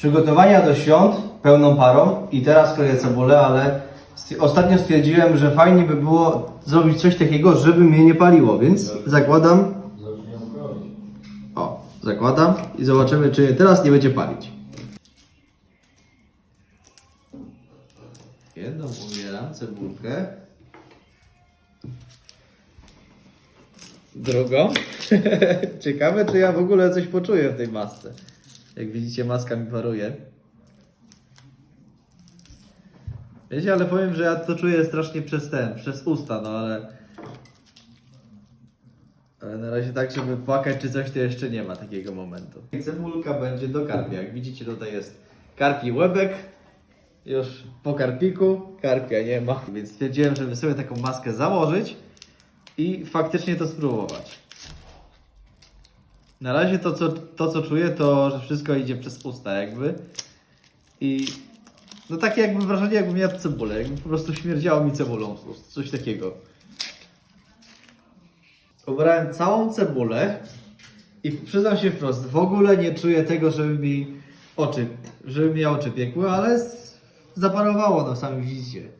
Przygotowania do świąt pełną parą i teraz kroję cebulę, ale ostatnio stwierdziłem, że fajnie by było zrobić coś takiego, żeby mnie nie paliło, więc zakładam, o, zakładam i zobaczymy, czy teraz nie będzie palić. Jedną umieram cebulkę. Drugą. Ciekawe, czy ja w ogóle coś poczuję w tej masce. Jak widzicie, maska mi paruje. Wiecie, ale powiem, że ja to czuję strasznie przez ten, przez usta, no ale... Ale na razie tak, żeby płakać czy coś, to jeszcze nie ma takiego momentu. Cebulka będzie do karpia. Jak widzicie, tutaj jest karpi łebek. Już po karpiku, karpia nie ma. Więc stwierdziłem, żeby sobie taką maskę założyć i faktycznie to spróbować. Na razie to co, to, co czuję, to że wszystko idzie przez usta jakby. I no takie jakby wrażenie, jakbym jadł cebulę. Jakby po prostu śmierdziało mi cebulą. po prostu, Coś takiego. Obrałem całą cebulę i przyznam się wprost, w ogóle nie czuję tego, żeby mi oczy, żeby mi oczy piekły, ale zaparowało, no sami widzicie.